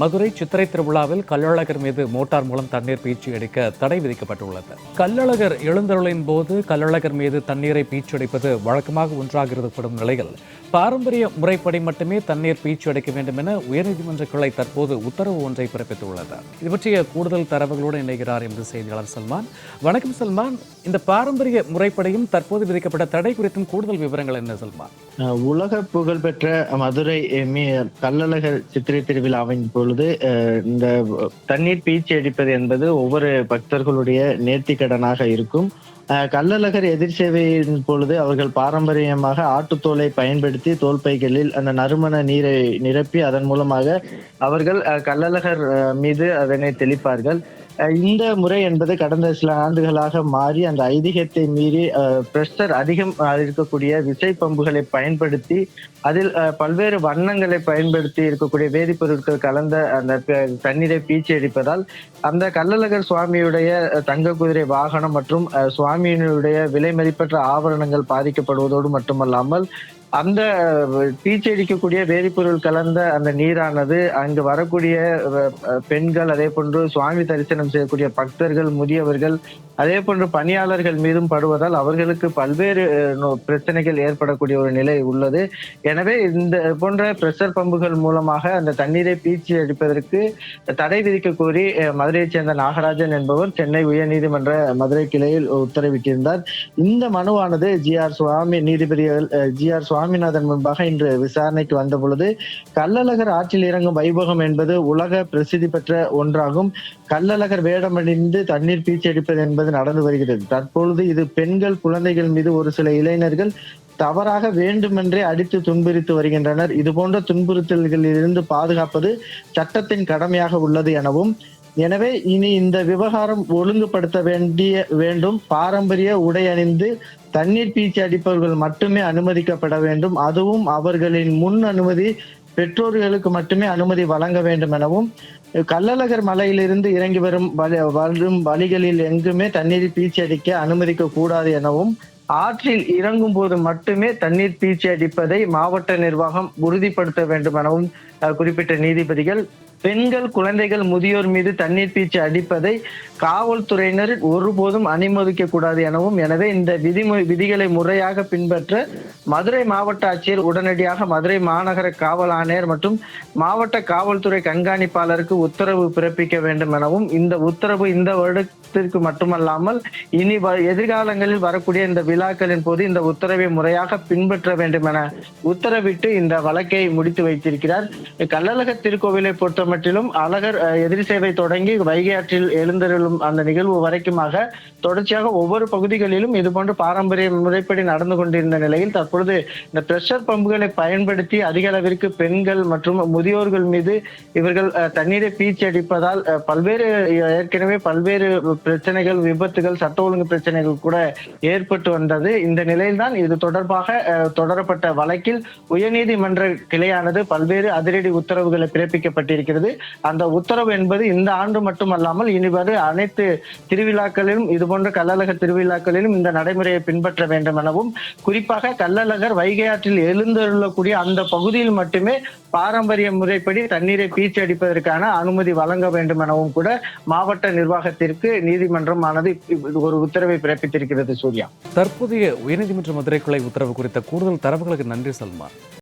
மதுரை சித்திரை திருவிழாவில் கள்ளழகர் மீது மோட்டார் மூலம் தண்ணீர் பீச்சி அடிக்க தடை விதிக்கப்பட்டுள்ளது. கள்ளழகர் எழுந்தருளின் போது கள்ளழகர் மீது தண்ணீரை பீச்சி அடிப்பது வழக்கமாக ஒன்றாக இருக்கப்படும் நிலையில் பாரம்பரிய முறைப்படி மட்டுமே தண்ணீர் பீச்சி அடிக்க வேண்டும் என உயர்நீதிமன்ற கிளை தற்போது உத்தரவு ஒன்றை பிறப்பித்துள்ளது. இது பற்றிய கூடுதல் தரவுகளோடு இணைகிறார் எமது செய்தியாளர் சல்மான். வணக்கம் சல்மான். இந்த பாரம்பரிய முறைப்படியும் தற்போது விதிக்கப்பட்ட தடை குறித்தும் கூடுதல் விவரங்கள் என்ன சல்மான்? உலக புகழ்பெற்ற மதுரை கள்ளழகர் சித்திரை திருவிழாவின் பொழுது இந்த தண்ணீர் பீச்சி அடிப்பது என்பது ஒவ்வொரு பக்தர்களுடைய நேர்த்திக்கடனாக இருக்கும். அஹ், கள்ளழகர் எதிர் சேவையின் பொழுது அவர்கள் பாரம்பரியமாக ஆட்டுத்தோலை பயன்படுத்தி தோல் பைகளில் அந்த நறுமண நீரை நிரப்பி அதன் மூலமாக அவர்கள் அஹ், கள்ளழகர் மீது அதனை தெளிப்பார்கள். இந்த முறை என்பது கடந்த சில ஆண்டுகளாக மாறி அந்த ஐதீகத்தை மீறி பிரஷர் அதிகம் இருக்கக்கூடிய விசை பம்புகளை பயன்படுத்தி அதில் அஹ், பல்வேறு வண்ணங்களை பயன்படுத்தி இருக்கக்கூடிய வேதிப்பொருட்கள் கலந்த அந்த தண்ணீரை பீச்சி அடிப்பதால் அந்த கள்ளழகர் சுவாமியுடைய தங்க குதிரை வாகனம் மற்றும் அஹ், சுவாமியினுடைய விலை மதிப்பற்ற ஆபரணங்கள் பாதிக்கப்படுவதோடு மட்டுமல்லாமல் அந்த பீச்சடிக்கக்கூடிய வேதிப்பொருள் கலந்த அந்த நீரானது அங்கு வரக்கூடிய பெண்கள் அதே போன்று சுவாமி தரிசனம் செய்யக்கூடிய பக்தர்கள் முதியவர்கள் அதே போன்று பணியாளர்கள் மீதும் படுவதால் அவர்களுக்கு பல்வேறு பிரச்சனைகள் ஏற்படக்கூடிய ஒரு நிலை உள்ளது. எனவே இந்த போன்ற பிரஷர் பம்புகள் மூலமாக அந்த தண்ணீரை பீச்சி அடிப்பதற்கு தடை விதிக்க கோரி மதுரையைச் சேர்ந்த நாகராஜன் என்பவர் சென்னை உயர்நீதிமன்ற மதுரை கிளையில் உத்தரவிட்டிருந்தார். இந்த மனுவானது ஜி ஆர் சுவாமி நீதிபதிகள் ஜி ஆர் சுவாமிநாதன் முன்பாக இன்று விசாரணைக்கு வந்த பொழுது கள்ளழகர் ஆற்றில் இறங்கும் வைபோகம் என்பது உலக பிரசித்தி பெற்ற ஒன்றாகும். கள்ளழகர் வேடமணிந்து தண்ணீர் பீச்சடிப்பது என்பது நடந்து வருகிறது. தற்பொழுது இது பெண்கள் குழந்தைகள் மீது ஒரு சில இளைஞர்கள் தவறாக வேண்டுமென்றே அடித்து துன்புறுத்து வருகின்றனர். இது போன்ற துன்புறுத்தல்களில் இருந்து பாதுகாப்பது சட்டத்தின் கடமையாக உள்ளது எனவும் எனவே இனி இந்த விவகாரம் ஒழுங்குபடுத்த வேண்டிய வேண்டும். பாரம்பரிய உடை அணிந்து தண்ணீர் பீச்சி அடிப்பவர்கள் மட்டுமே அனுமதிக்கப்பட வேண்டும். அதுவும் அவர்களின் முன் அனுமதி பெற்றோர்களுக்கு மட்டுமே அனுமதி வழங்க வேண்டும் எனவும் கள்ளழகர் மலையிலிருந்து இறங்கி வரும் வரும் வழிகளில் எங்குமே தண்ணீர் பீச்சி அடிக்க அனுமதிக்க கூடாது எனவும் ஆற்றில் இறங்கும் போது மட்டுமே தண்ணீர் பீச்சி அடிப்பதை மாவட்ட நிர்வாகம் உறுதிப்படுத்த வேண்டும் எனவும் குறிப்பிட்ட நீதிபதிகள் பெண்கள் குழந்தைகள் முதியோர் மீது தண்ணீர் பீச்சு அடிப்பதை காவல்துறையினர் ஒருபோதும் அனுமதிக்க கூடாது எனவும் எனவே இந்த விதிமு விதிகளை முறையாக பின்பற்ற மதுரை மாவட்ட ஆட்சியர் உடனடியாக மதுரை மாநகர காவல் ஆணையர் மற்றும் மாவட்ட காவல்துறை கண்காணிப்பாளருக்கு உத்தரவு பிறப்பிக்க வேண்டும் எனவும் இந்த உத்தரவு இந்த வருடத்திற்கு மட்டுமல்லாமல் இனி வ- எதிர்காலங்களில் வரக்கூடிய இந்த விழாக்களின் போது இந்த உத்தரவை முறையாக பின்பற்ற வேண்டும் என உத்தரவிட்டு இந்த வழக்கை முடித்து வைத்திருக்கிறார். கள்ளழக திருக்கோவிலை பொறுத்தமட்டிலும் அழகர் எதிரி எதிர் சேவை தொடங்கி வைகை ஆற்றில் எழுந்தருளும் அந்த நிகழ்வு வரைக்குமாக தொடர்ச்சியாக ஒவ்வொரு பகுதிகளிலும் இதுபோன்று பாரம்பரிய முறைப்படி நடந்து கொண்டிருந்த நிலையில் தற்பொழுது இந்த பிரஷர் பம்புகளை பயன்படுத்தி அதிக அளவிற்கு பெண்கள் மற்றும் முதியோர்கள் மீது இவர்கள் தண்ணீரை பீச்சி அடிப்பதால் பல்வேறு ஏற்கனவே பல்வேறு பிரச்சனைகள் விபத்துகள் சட்ட ஒழுங்கு பிரச்சனைகள் கூட ஏற்பட்டு வந்தது. இந்த நிலையில்தான் இது தொடர்பாக தொடரப்பட்ட வழக்கில் உயர்நீதிமன்ற கிளையானது பல்வேறு அதிரடி உத்தரவுகளை பிறப்பிக்கப்பட்டிருக்கிறது. அந்த உத்தரவு என்பது இந்த ஆண்டு மட்டுமல்லாமல் இனி வரும் அனைத்து திருவிழாக்களிலும் இதுபோன்ற கள்ளழக திருவிழாக்களிலும் இந்த நடைமுறையை பின்பற்ற வேண்டும் எனவும் குறிப்பாக கள்ளழகர் வைகை ஆற்றில் எழுந்தருளக்கூடிய அந்த பகுதியில் மட்டுமே பாரம்பரிய முறைப்படி தண்ணீரை பீச்சடிப்பதற்கான அனுமதி வழங்க வேண்டும் எனவும் கூட மாவட்ட நிர்வாகத்திற்கு நீதிமன்றம் ஆனது ஒரு உத்தரவை பிறப்பித்திருக்கிறது சூர்யா. தற்போதைய உயர்நீதிமன்ற மதுரை கிளை உத்தரவு குறித்த கூடுதல் தரவுகளுக்கு நன்றி சல்மான்.